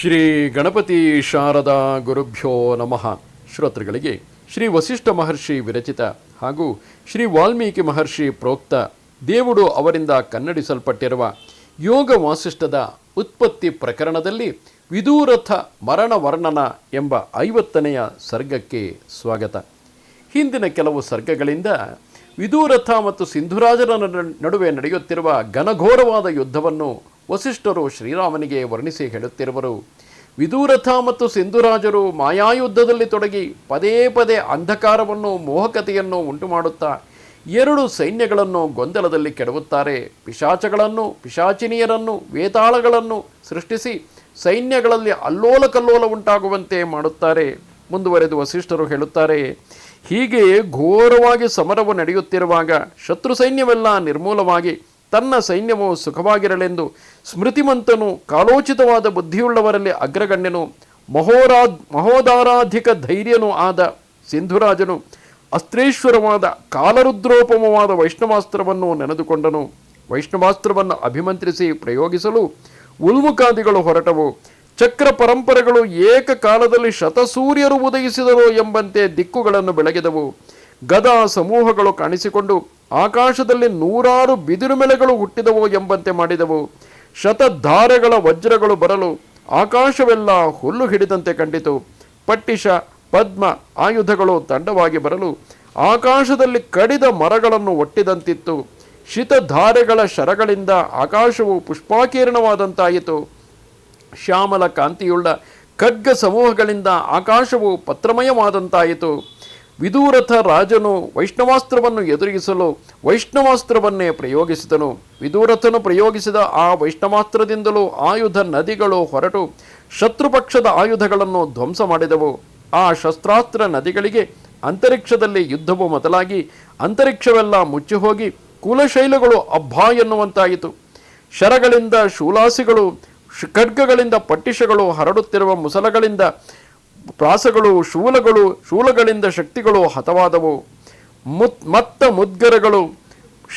ಶ್ರೀ ಗಣಪತಿ ಶಾರದಾ ಗುರುಭ್ಯೋ ನಮಃ. ಶ್ರೋತೃಗಳಿಗೆ ಶ್ರೀ ವಸಿಷ್ಠ ಮಹರ್ಷಿ ವಿರಚಿತ ಹಾಗೂ ಶ್ರೀ ವಾಲ್ಮೀಕಿ ಮಹರ್ಷಿ ಪ್ರೋಕ್ತ ದೇವುಡು ಅವರಿಂದ ಕನ್ನಡಿಸಲ್ಪಟ್ಟಿರುವ ಯೋಗ ವಾಸಿಷ್ಠದ ಉತ್ಪತ್ತಿ ಪ್ರಕರಣದಲ್ಲಿ ವಿದೂರಥ ಮರಣ ವರ್ಣನ ಎಂಬ ಐವತ್ತನೆಯ ಸರ್ಗಕ್ಕೆ ಸ್ವಾಗತ. ಹಿಂದಿನ ಕೆಲವು ಸರ್ಗಗಳಿಂದ ವಿದೂರಥ ಮತ್ತು ಸಿಂಧುರಾಜರ ನಡುವೆ ನಡೆಯುತ್ತಿರುವ ಘನಘೋರವಾದ ಯುದ್ಧವನ್ನು ವಸಿಷ್ಠರು ಶ್ರೀರಾಮನಿಗೆ ವರ್ಣಿಸಿ ಹೇಳುತ್ತಿರುವರು. ವಿದೂರಥ ಮತ್ತು ಸಿಂಧುರಾಜರು ಮಾಯಾಯುದ್ಧದಲ್ಲಿ ತೊಡಗಿ ಪದೇ ಪದೇ ಅಂಧಕಾರವನ್ನು, ಮೋಹಕತೆಯನ್ನು ಉಂಟು ಮಾಡುತ್ತಾ ಎರಡು ಸೈನ್ಯಗಳನ್ನು ಗೊಂದಲದಲ್ಲಿ ಕೆಡವುತ್ತಾರೆ. ಪಿಶಾಚಗಳನ್ನು, ಪಿಶಾಚಿನಿಯರನ್ನು, ವೇತಾಳಗಳನ್ನು ಸೃಷ್ಟಿಸಿ ಸೈನ್ಯಗಳಲ್ಲಿ ಅಲ್ಲೋಲ ಕಲ್ಲೋಲ ಉಂಟಾಗುವಂತೆ ಮಾಡುತ್ತಾರೆ. ಮುಂದುವರೆದು ವಸಿಷ್ಠರು ಹೇಳುತ್ತಾರೆ ಹೀಗೆ ಘೋರವಾಗಿ ಸಮರವು ನಡೆಯುತ್ತಿರುವಾಗ ಶತ್ರು ಸೈನ್ಯವೆಲ್ಲ ನಿರ್ಮೂಲವಾಗಿ ತನ್ನ ಸೈನ್ಯವು ಸುಖವಾಗಿರಲೆಂದು ಸ್ಮೃತಿಮಂತನು ಕಾಲೋಚಿತವಾದ ಬುದ್ಧಿಯುಳ್ಳವರಲ್ಲಿ ಅಗ್ರಗಣ್ಯನು ಮಹೋರಾ ಮಹೋದಾರಾಧಿಕ ಧೈರ್ಯನೂ ಆದ ಸಿಂಧುರಾಜನು, ಅಸ್ತ್ರೇಶ್ವರವಾದ ಕಾಲರುದ್ರೋಪಮವಾದ ವೈಷ್ಣವಾಸ್ತ್ರವನ್ನು ನೆನೆದುಕೊಂಡನು. ವೈಷ್ಣವಾಸ್ತ್ರವನ್ನು ಅಭಿಮಂತ್ರಿಸಿ ಪ್ರಯೋಗಿಸಲು ಉಲ್ಮುಖಾದಿಗಳು ಹೊರಟವು. ಚಕ್ರ ಪರಂಪರೆಗಳು ಏಕಕಾಲದಲ್ಲಿ ಶತಸೂರ್ಯರು ಉದಯಿಸಿದರು ಎಂಬಂತೆ ದಿಕ್ಕುಗಳನ್ನು ಬೆಳಗಿದವು. ಗದಾ ಸಮೂಹಗಳು ಕಾಣಿಸಿಕೊಂಡು ಆಕಾಶದಲ್ಲಿ ನೂರಾರು ಬಿದಿರುಮೆಲೆಗಳು ಹುಟ್ಟಿದವು ಎಂಬಂತೆ ಮಾಡಿದವು. ಶತಧಾರೆಗಳ ವಜ್ರಗಳು ಬರಲು ಆಕಾಶವೆಲ್ಲ ಹುಲ್ಲು ಹಿಡಿದಂತೆ ಕಂಡಿತು. ಪಟ್ಟಿಷ, ಪದ್ಮ ಆಯುಧಗಳು ತಂಡವಾಗಿ ಬರಲು ಆಕಾಶದಲ್ಲಿ ಕಡಿದ ಮರಗಳನ್ನು ಒಟ್ಟಿದಂತಿತ್ತು. ಶಿತಧಾರೆಗಳ ಶರಗಳಿಂದ ಆಕಾಶವು ಪುಷ್ಪಾಕೀರ್ಣವಾದಂತಾಯಿತು. ಶ್ಯಾಮಲ ಕಾಂತಿಯುಳ್ಳ ಖಡ್ಗ ಸಮೂಹಗಳಿಂದ ಆಕಾಶವು ಪತ್ರಮಯವಾದಂತಾಯಿತು. ವಿದೂರಥ ರಾಜನು ವೈಷ್ಣವಾಸ್ತ್ರವನ್ನು ಎದುರಿಸಲು ವೈಷ್ಣವಾಸ್ತ್ರವನ್ನೇ ಪ್ರಯೋಗಿಸಿದನು. ವಿದೂರಥನು ಪ್ರಯೋಗಿಸಿದ ಆ ವೈಷ್ಣವಾಸ್ತ್ರದಿಂದಲೂ ಆಯುಧ ನದಿಗಳು ಹೊರಟು ಶತ್ರುಪಕ್ಷದ ಆಯುಧಗಳನ್ನು ಧ್ವಂಸ ಮಾಡಿದವು. ಆ ಶಸ್ತ್ರಾಸ್ತ್ರ ನದಿಗಳಿಗೆ ಅಂತರಿಕ್ಷದಲ್ಲಿ ಯುದ್ಧವು ಮೊದಲಾಗಿ ಅಂತರಿಕ್ಷವೆಲ್ಲ ಮುಚ್ಚಿ ಹೋಗಿ ಕುಲಶೈಲಗಳು ಅಬ್ಬಾ ಎನ್ನುವಂತಾಯಿತು. ಶರಗಳಿಂದ ಶೂಲಾಸಿಗಳು, ಖಡ್ಗಗಳಿಂದ ಪಟ್ಟಿಷಗಳು ಹರಡುತ್ತಿರುವ ಮುಸಲಗಳಿಂದ ಪ್ರಾಸಗಳು, ಶೂಲಗಳು, ಶೂಲಗಳಿಂದ ಶಕ್ತಿಗಳು ಹತವಾದವು. ಮುತ್, ಮತ್ತ ಮುದ್ಗರಗಳು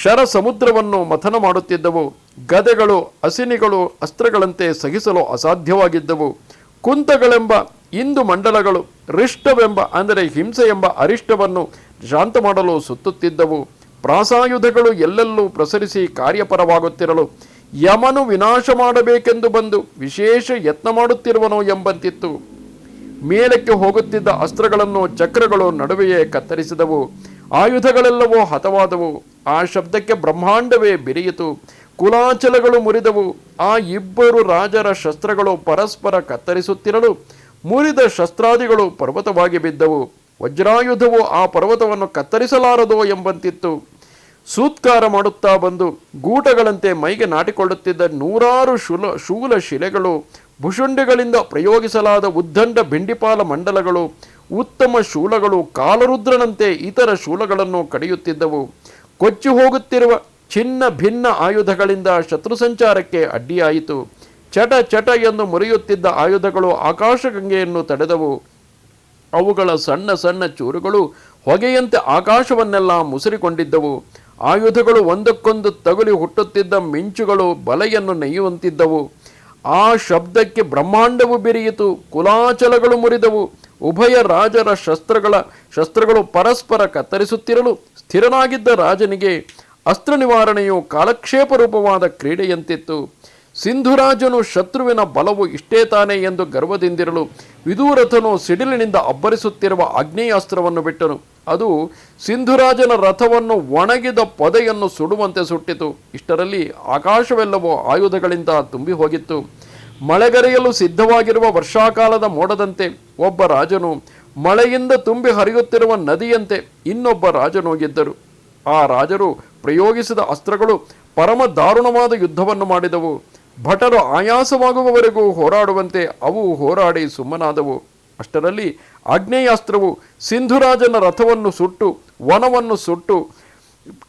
ಶರ ಸಮುದ್ರವನ್ನು ಮಥನ ಮಾಡುತ್ತಿದ್ದವು. ಗದೆಗಳು, ಅಸಿನಿಗಳು ಅಸ್ತ್ರಗಳಂತೆ ಸಹಿಸಲು ಅಸಾಧ್ಯವಾಗಿದ್ದವು. ಕುಂತಗಳೆಂಬ ಇಂದು ಮಂಡಲಗಳು, ರಿಷ್ಟವೆಂಬ ಅಂದರೆ ಹಿಂಸೆ ಎಂಬ ಅರಿಷ್ಟವನ್ನು ಶಾಂತ ಮಾಡಲು ಸುತ್ತುತ್ತಿದ್ದವು. ಪ್ರಾಸಾಯುಧಗಳು ಎಲ್ಲೆಲ್ಲೂ ಪ್ರಸರಿಸಿ ಕಾರ್ಯಪರವಾಗುತ್ತಿರಲು ಯಮನು ವಿನಾಶ ಮಾಡಬೇಕೆಂದು ಬಂದು ವಿಶೇಷ ಯತ್ನ ಮಾಡುತ್ತಿರುವನೋ ಎಂಬಂತಿತ್ತು. ಮೇಲಕ್ಕೆ ಹೋಗುತ್ತಿದ್ದ ಅಸ್ತ್ರಗಳನ್ನು, ಚಕ್ರಗಳು ನಡುವೆಯೇ ಕತ್ತರಿಸಿದವು. ಆಯುಧಗಳೆಲ್ಲವೂ ಹತವಾದವು. ಆ ಶಬ್ದಕ್ಕೆ ಬ್ರಹ್ಮಾಂಡವೇ ಬೆರೆಯಿತು. ಕುಲಾಚಲಗಳು ಮುರಿದವು. ಆ ಇಬ್ಬರು ರಾಜರ ಶಸ್ತ್ರಗಳು ಪರಸ್ಪರ ಕತ್ತರಿಸುತ್ತಿರಲು ಮುರಿದ ಶಸ್ತ್ರಾದಿಗಳು ಪರ್ವತವಾಗಿ ಬಿದ್ದವು. ವಜ್ರಾಯುಧವು ಆ ಪರ್ವತವನ್ನು ಕತ್ತರಿಸಲಾರದೋ ಎಂಬಂತಿತ್ತು. ಸೂತ್ಕಾರ ಮಾಡುತ್ತಾ ಬಂದು ಗೂಟಗಳಂತೆ ಮೈಗೆ ನಾಟಿಕೊಳ್ಳುತ್ತಿದ್ದ ನೂರಾರು ಶೂಲ ಶೂಲ ಶಿಲೆಗಳು ಭುಷುಂಡಿಗಳಿಂದ ಪ್ರಯೋಗಿಸಲಾದ ಉದ್ದಂಡ ಬೆಂಡಿಪಾಲ ಮಂಡಲಗಳು, ಉತ್ತಮ ಶೂಲಗಳು ಕಾಲರುದ್ರನಂತೆ ಇತರ ಶೂಲಗಳನ್ನು ಕಡಿಯುತ್ತಿದ್ದವು. ಕೊಚ್ಚಿ ಹೋಗುತ್ತಿರುವ ಚಿನ್ನ ಭಿನ್ನ ಆಯುಧಗಳಿಂದ ಶತ್ರು ಸಂಚಾರಕ್ಕೆ ಅಡ್ಡಿಯಾಯಿತು. ಚಟ ಚಟ ಎಂದು ಮುರಿಯುತ್ತಿದ್ದ ಆಯುಧಗಳು ಆಕಾಶಗಂಗೆಯನ್ನು ತಡೆದವು. ಅವುಗಳ ಸಣ್ಣ ಸಣ್ಣ ಚೂರುಗಳು ಹೊಗೆಯಂತೆ ಆಕಾಶವನ್ನೆಲ್ಲ ಮುಸುರಿಕೊಂಡಿದ್ದವು. ಆಯುಧಗಳು ಒಂದಕ್ಕೊಂದು ತಗುಲಿ ಹುಟ್ಟುತ್ತಿದ್ದ ಮಿಂಚುಗಳು ಬಲೆಯನ್ನು ನೆಯ್ಯುವಂತಿದ್ದವು. ಆ ಶಬ್ದಕ್ಕೆ ಬ್ರಹ್ಮಾಂಡವು ಬೆರೆಯಿತು, ಕುಲಾಚಲಗಳು ಮುರಿದವು. ಉಭಯ ರಾಜರ ಶಸ್ತ್ರಗಳ, ಶಸ್ತ್ರಗಳು ಪರಸ್ಪರ ಕತ್ತರಿಸುತ್ತಿರಲು ಸ್ಥಿರನಾಗಿದ್ದ ರಾಜನಿಗೆ ಅಸ್ತ್ರ ನಿವಾರಣೆಯು ಕಾಲಕ್ಷೇಪ ರೂಪವಾದ ಕ್ರೀಡೆಯಂತಿತ್ತು. ಸಿಂಧುರಾಜನು ಶತ್ರುವಿನ ಬಲವು ಇಷ್ಟೇ ತಾನೇ ಎಂದು ಗರ್ವದಿಂದಿರಲು ವಿದೂರಥನು ಸಿಡಿಲಿನಿಂದ ಅಬ್ಬರಿಸುತ್ತಿರುವ ಆಗ್ನೇಯಾಸ್ತ್ರವನ್ನು ಬಿಟ್ಟನು. ಅದು ಸಿಂಧುರಾಜನ ರಥವನ್ನು ಒಣಗಿದ ಪೊದೆಯನ್ನು ಸುಡುವಂತೆ ಸುಟ್ಟಿತು. ಇಷ್ಟರಲ್ಲಿ ಆಕಾಶವೆಲ್ಲವೂ ಆಯುಧಗಳಿಂದ ತುಂಬಿ ಹೋಗಿತ್ತು. ಮಳೆಗರೆಯಲು ಸಿದ್ಧವಾಗಿರುವ ವರ್ಷಾಕಾಲದ ಮೋಡದಂತೆ ಒಬ್ಬ ರಾಜನು ಮಳೆಯಿಂದ ತುಂಬಿ ಹರಿಯುತ್ತಿರುವ ನದಿಯಂತೆ ಇನ್ನೊಬ್ಬ ರಾಜನು ಗೆದ್ದರು. ಆ ರಾಜರು ಪ್ರಯೋಗಿಸಿದ ಅಸ್ತ್ರಗಳು ಪರಮ ದಾರುಣವಾದ ಯುದ್ಧವನ್ನು ಮಾಡಿದವು. ಭಟರು ಆಯಾಸವಾಗುವವರೆಗೂ ಹೋರಾಡುವಂತೆ ಅವು ಹೋರಾಡಿ ಸುಮ್ಮನಾದವು. ಅಷ್ಟರಲ್ಲಿ ಆಗ್ನೇಯಾಸ್ತ್ರವು ಸಿಂಧುರಾಜನ ರಥವನ್ನು ಸುಟ್ಟು, ವನವನ್ನು ಸುಟ್ಟು,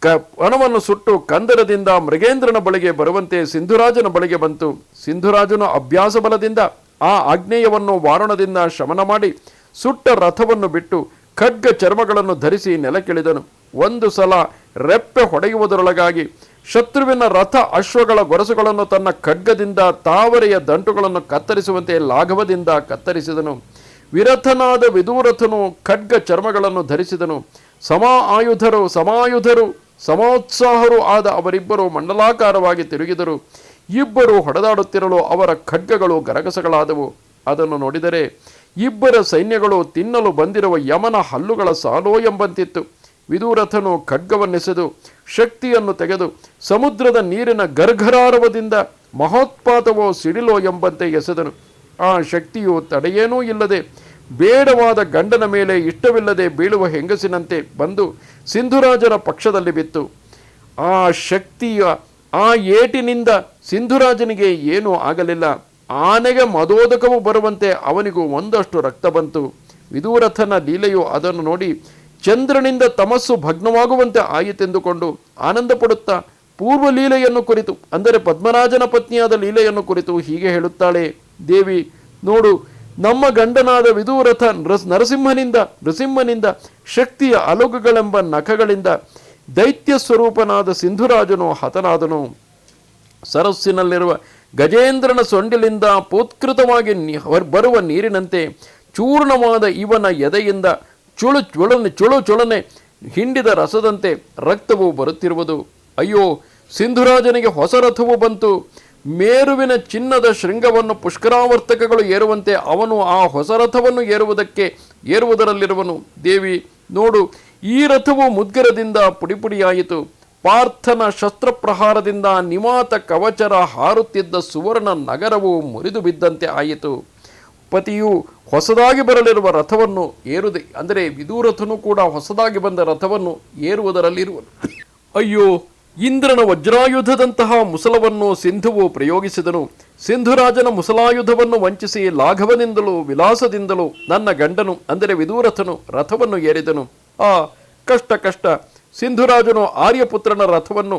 ಕ, ವನವನ್ನು ಸುಟ್ಟು ಕಂದರದಿಂದ ಮೃಗೇಂದ್ರನ ಬಳಿಗೆ ಬರುವಂತೆ ಸಿಂಧುರಾಜನ ಬಳಿಗೆ ಬಂತು. ಸಿಂಧುರಾಜನು ಅಭ್ಯಾಸ ಬಲದಿಂದ ಆ ಆಗ್ನೇಯವನ್ನು ವಾರಣದಿಂದ ಶಮನ ಮಾಡಿ ಸುಟ್ಟ ರಥವನ್ನು ಬಿಟ್ಟು ಖಡ್ಗ ಚರ್ಮಗಳನ್ನು ಧರಿಸಿ ನೆಲಕ್ಕಿಳಿದನು. ಒಂದು ಸಲ ರೆಪ್ಪೆ ಹೊಡೆಯುವುದರೊಳಗಾಗಿ ಶತ್ರುವಿನ ರಥ ಅಶ್ವಗಳ ಗೊರಸುಗಳನ್ನು ತನ್ನ ಖಡ್ಗದಿಂದ ತಾವರೆಯ ದಂಟುಗಳನ್ನು ಕತ್ತರಿಸುವಂತೆ ಲಾಘವದಿಂದ ಕತ್ತರಿಸಿದನು. ವಿರಥನಾದ ವಿದೂರಥನು ಖಡ್ಗ ಚರ್ಮಗಳನ್ನು ಧರಿಸಿದನು. ಸಮ ಆಯುಧರು, ಸಮಾಯುಧರು, ಸಮೋತ್ಸಾಹರು ಆದ ಅವರಿಬ್ಬರು ಮಂಡಲಾಕಾರವಾಗಿ ತಿರುಗಿದರು. ಇಬ್ಬರು ಹೊಡೆದಾಡುತ್ತಿರಲು ಅವರ ಖಡ್ಗಗಳು ಗರಗಸಗಳಾದವು. ಅದನ್ನು ನೋಡಿದರೆ ಇಬ್ಬರ ಸೈನ್ಯಗಳು ತಿನ್ನಲು ಬಂದಿರುವ ಯಮನ ಹಲ್ಲುಗಳ ಸಾಲೋ ಎಂಬಂತಿತ್ತು. ವಿದೂರಥನು ಖಡ್ಗವನ್ನೆಸೆದು ಶಕ್ತಿಯನ್ನು ತೆಗೆದು ಸಮುದ್ರದ ನೀರಿನ ಗರ್ಘರಾರವದಿಂದ ಮಹೋತ್ಪಾತವೋ ಸಿಡಿಲೋ ಎಂಬಂತೆ ಎಸೆದನು. ಆ ಶಕ್ತಿಯು ತಡೆಯೇನೂ ಇಲ್ಲದೆ ಬೇಡವಾದ ಗಂಡನ ಮೇಲೆ ಇಷ್ಟವಿಲ್ಲದೆ ಬೀಳುವ ಹೆಂಗಸಿನಂತೆ ಬಂದು ಸಿಂಧುರಾಜರ ಪಕ್ಷದಲ್ಲಿ ಬಿತ್ತು. ಆ ಶಕ್ತಿಯ, ಆ ಏಟಿನಿಂದ ಸಿಂಧುರಾಜನಿಗೆ ಏನೂ ಆಗಲಿಲ್ಲ. ಆನೆಗೆ ಮದೋದಕವು ಬರುವಂತೆ ಅವನಿಗೂ ಒಂದಷ್ಟು ರಕ್ತ ಬಂತು. ವಿದೂರಥನ ಲೀಲೆಯು ಅದನ್ನು ನೋಡಿ ಚಂದ್ರನಿಂದ ತಮಸ್ಸು ಭಗ್ನವಾಗುವಂತೆ ಆಯಿತೆಂದುಕೊಂಡು ಆನಂದ ಪಡುತ್ತಾ ಪೂರ್ವ ಲೀಲೆಯನ್ನು ಕುರಿತು, ಅಂದರೆ ಪದ್ಮರಾಜನ ಪತ್ನಿಯಾದ ಲೀಲೆಯನ್ನು ಕುರಿತು ಹೀಗೆ ಹೇಳುತ್ತಾಳೆ ದೇವಿ, ನೋಡು, ನಮ್ಮ ಗಂಡನಾದ ವಿದೂರಥ ನೃಸ್ ನರಸಿಂಹನಿಂದ, ನೃಸಿಂಹನಿಂದ, ಶಕ್ತಿಯ ಅಲುಗುಗಳೆಂಬ ನಖಗಳಿಂದ ದೈತ್ಯ ಸ್ವರೂಪನಾದ ಸಿಂಧುರಾಜನು ಹತನಾದನು. ಸರಸ್ಸಿನಲ್ಲಿರುವ ಗಜೇಂದ್ರನ ಸೊಂಡಿಲಿಂದ ಪೋತ್ಕೃತವಾಗಿ ಬರುವ ನೀರಿನಂತೆ ಚೂರ್ಣವಾದ ಇವನ ಎದೆಯಿಂದ ಚುಳು, ಚುಳನೆ ಚುಳು ಚುಳನೆ ಹಿಂಡಿದ ರಸದಂತೆ ರಕ್ತವು ಬರುತ್ತಿರುವುದು. ಅಯ್ಯೋ, ಸಿಂಧುರಾಜನಿಗೆ ಹೊಸ ರಥವು ಬಂತು. ಮೇರುವಿನ ಚಿನ್ನದ ಶೃಂಗವನ್ನು ಪುಷ್ಕರಾವರ್ತಕಗಳು ಏರುವಂತೆ ಅವನು ಆ ಹೊಸ ರಥವನ್ನು ಏರುವುದಕ್ಕೆ ಏರುವುದರಲ್ಲಿರುವನು. ದೇವಿ, ನೋಡು, ಈ ರಥವು ಮುದ್ಗರದಿಂದ ಪುಡಿಪುಡಿಯಾಯಿತು. ಪಾರ್ಥನ ಶಸ್ತ್ರಪ್ರಹಾರದಿಂದ ನಿಮಾತ ಕವಚರ ಹಾರುತ್ತಿದ್ದ ಸುವರ್ಣ ನಗರವು ಮುರಿದು ಬಿದ್ದಂತೆ ಆಯಿತು. ಪತಿಯು ಹೊಸದಾಗಿ ಬರಲಿರುವ ರಥವನ್ನು ಏರುದೆ, ಅಂದರೆ ವಿದೂರಥನು ಕೂಡ ಹೊಸದಾಗಿ ಬಂದ ರಥವನ್ನು ಏರುವುದರಲ್ಲಿರುವನು. ಅಯ್ಯೋ ಇಂದ್ರನ ವಜ್ರಾಯುಧದಂತಹ ಮುಸಲವನ್ನು ಸಿಂಧುವು ಪ್ರಯೋಗಿಸಿದನು. ಸಿಂಧುರಾಜನ ಮುಸಲಾಯುಧವನ್ನು ವಂಚಿಸಿ ಲಾಘವನಿಂದಲೂ ವಿಲಾಸದಿಂದಲೂ ನನ್ನ ಗಂಡನು, ಅಂದರೆ ವಿದೂರಥನು, ರಥವನ್ನು ಏರಿದನು. ಆ ಕಷ್ಟ ಕಷ್ಟ ಸಿಂಧುರಾಜನು ಆರ್ಯಪುತ್ರನ ರಥವನ್ನು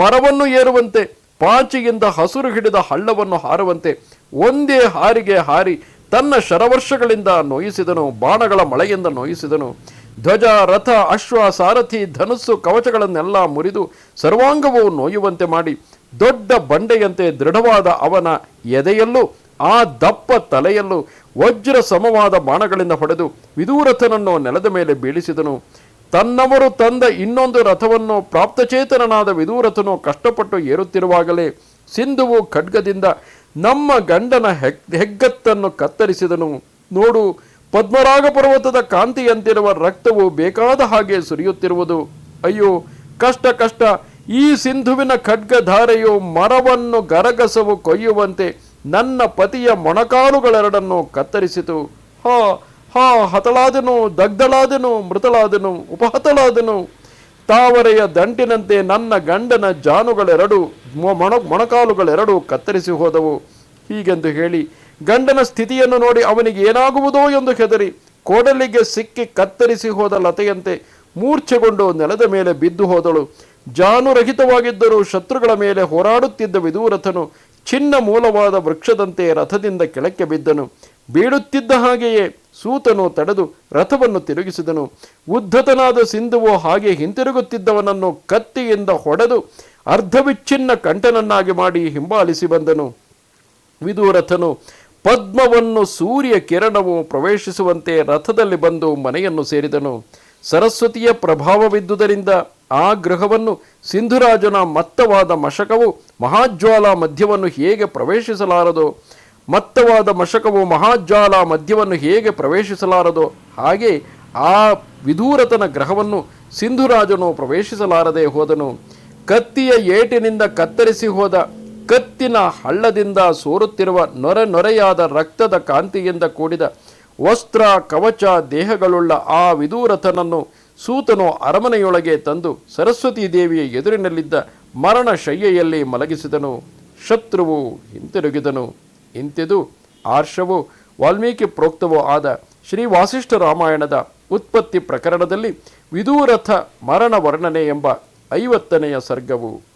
ಮರವನ್ನು ಏರುವಂತೆ ಪಾಚಿಯಿಂದ ಹಸುರು ಹಿಡಿದ ಹಳ್ಳವನ್ನು ಹಾರುವಂತೆ ಒಂದೇ ಹಾರಿಗೆ ಹಾರಿ ತನ್ನ ಶರವರ್ಷಗಳಿಂದ ನೋಯಿಸಿದನು, ಬಾಣಗಳ ಮಳೆಯಿಂದ ನೋಯಿಸಿದನು. ಧ್ವಜ, ರಥ, ಅಶ್ವ, ಸಾರಥಿ, ಧನಸ್ಸು, ಕವಚಗಳನ್ನೆಲ್ಲ ಮುರಿದು ಸರ್ವಾಂಗವು ನೋಯುವಂತೆ ಮಾಡಿ ದೊಡ್ಡ ಬಂಡೆಯಂತೆ ದೃಢವಾದ ಅವನ ಎದೆಯಲ್ಲೂ, ಆ ದಪ್ಪ ತಲೆಯಲ್ಲೂ ವಜ್ರ ಸಮವಾದ ಬಾಣಗಳಿಂದ ಹೊಡೆದು ವಿದೂರಥನನ್ನು ನೆಲದ ಮೇಲೆ ಬೀಳಿಸಿದನು. ತನ್ನವರು ತಂದ ಇನ್ನೊಂದು ರಥವನ್ನು ಪ್ರಾಪ್ತಚೇತನನಾದ ವಿದೂರಥನು ಕಷ್ಟಪಟ್ಟು ಏರುತ್ತಿರುವಾಗಲೇ ಸಿಂಧುವು ಖಡ್ಗದಿಂದ ನಮ್ಮ ಗಂಡನ ಹೆಗ್, ಹೆಗ್ಗತ್ತನ್ನು ಕತ್ತರಿಸಿದನು. ನೋಡು ಪದ್ಮರಾಗ ಪರ್ವತದ ಕಾಂತಿಯಂತಿರುವ ರಕ್ತವು ಬೇಕಾದ ಹಾಗೆ ಸುರಿಯುತ್ತಿರುವುದು. ಅಯ್ಯೋ, ಕಷ್ಟ ಕಷ್ಟ. ಈ ಸಿಂಧುವಿನ ಖಡ್ಗಧಾರೆಯು ಮರವನ್ನು ಗರಗಸವು ಕೊಯ್ಯುವಂತೆ ನನ್ನ ಪತಿಯ ಮೊಣಕಾಲುಗಳೆರಡನ್ನು ಕತ್ತರಿಸಿತು. ಹಾ ಹಾ, ಹತಳಾದನು, ದಗ್ಧಳಾದನು, ಮೃತಳಾದನು, ಉಪಹತಳಾದನು. ತಾವರೆಯ ದಂಟಿನಂತೆ ನನ್ನ ಗಂಡನ ಜಾನುಗಳೆರಡು ಮೊಣ, ಮೊಣಕಾಲುಗಳೆರಡು ಕತ್ತರಿಸಿ ಹೋದವು. ಹೀಗೆಂದು ಹೇಳಿ ಗಂಡನ ಸ್ಥಿತಿಯನ್ನು ನೋಡಿ ಅವನಿಗೆ ಏನಾಗುವುದೋ ಎಂದು ಹೆದರಿ ಕೋಡಲಿಗೆ ಸಿಕ್ಕಿ ಕತ್ತರಿಸಿ ಹೋದ ಲತೆಯಂತೆ ಮೂರ್ಛೆಗೊಂಡು ನೆಲದ ಮೇಲೆ ಬಿದ್ದು ಹೋದಳು. ಜಾನುರಹಿತವಾಗಿದ್ದರೂ ಶತ್ರುಗಳ ಮೇಲೆ ಹೋರಾಡುತ್ತಿದ್ದ ವಿದೂರಥನು ಚಿನ್ನ ಮೂಲವಾದ ವೃಕ್ಷದಂತೆ ರಥದಿಂದ ಕೆಳಕ್ಕೆ ಬಿದ್ದನು. ಬೀಳುತ್ತಿದ್ದ ಹಾಗೆಯೇ ಸೂತನು ತಡೆದು ರಥವನ್ನು ತಿರುಗಿಸಿದನು. ಉದ್ಧತನಾದ ಸಿಂಧುವು ಹಾಗೆ ಹಿಂತಿರುಗುತ್ತಿದ್ದವನನ್ನು ಕತ್ತಿಯಿಂದ ಹೊಡೆದು ಅರ್ಧವಿಚ್ಛಿನ್ನ ಕಂಠನನ್ನಾಗಿ ಮಾಡಿ ಹಿಂಬಾಲಿಸಿ ಬಂದನು. ವಿದೂರಥನು ಪದ್ಮವನ್ನು ಸೂರ್ಯ ಕಿರಣವು ಪ್ರವೇಶಿಸುವಂತೆ ರಥದಲ್ಲಿ ಬಂದು ಮನೆಯನ್ನು ಸೇರಿದನು. ಸರಸ್ವತಿಯ ಪ್ರಭಾವವಿದ್ದುದರಿಂದ ಆ ಗೃಹವನ್ನು ಸಿಂಧುರಾಜನ ಮತ್ತವಾದ ಮಶಕವು ಮಹಾಜ್ವಾಲ ಮಧ್ಯವನ್ನು ಹೇಗೆ ಪ್ರವೇಶಿಸಲಾರದು, ಮತ್ತವಾದ ಮಶಕವು ಮಹಾಜ್ವಾಲ ಮಧ್ಯವನ್ನು ಹೇಗೆ ಪ್ರವೇಶಿಸಲಾರದು, ಹಾಗೆ ಆ ವಿದೂರತನ ಗ್ರಹವನ್ನು ಸಿಂಧುರಾಜನು ಪ್ರವೇಶಿಸಲಾರದೆ ಹೋದನು. ಕತ್ತಿಯ ಏಟಿನಿಂದ ಕತ್ತರಿಸಿ ಹೋದ ಕತ್ತಿನ ಹಳ್ಳದಿಂದ ಸೋರುತ್ತಿರುವ ನೊರೆ ನೊರೆಯಾದ ರಕ್ತದ ಕಾಂತಿಯಿಂದ ಕೂಡಿದ ವಸ್ತ್ರ, ಕವಚ, ದೇಹಗಳುಳ್ಳ ಆ ವಿದೂರಥನನ್ನು ಸೂತನು ಅರಮನೆಯೊಳಗೆ ತಂದು ಸರಸ್ವತೀ ದೇವಿಯ ಎದುರಿನಲ್ಲಿದ್ದ ಮರಣ ಶಯ್ಯೆಯಲ್ಲಿ ಮಲಗಿಸಿದನು. ಶತ್ರುವು ಹಿಂತಿರುಗಿದನು. ಇಂತೆದು ಆರ್ಷವು ವಾಲ್ಮೀಕಿ ಪ್ರೋಕ್ತವೂ ಆದ ಶ್ರೀ ವಾಸಿಷ್ಠ ರಾಮಾಯಣದ ಉತ್ಪತ್ತಿ ಪ್ರಕರಣದಲ್ಲಿ ವಿದೂರಥ ಮರಣ ವರ್ಣನೆ ಎಂಬ ಐವತ್ತನೆಯ ಸರ್ಗವು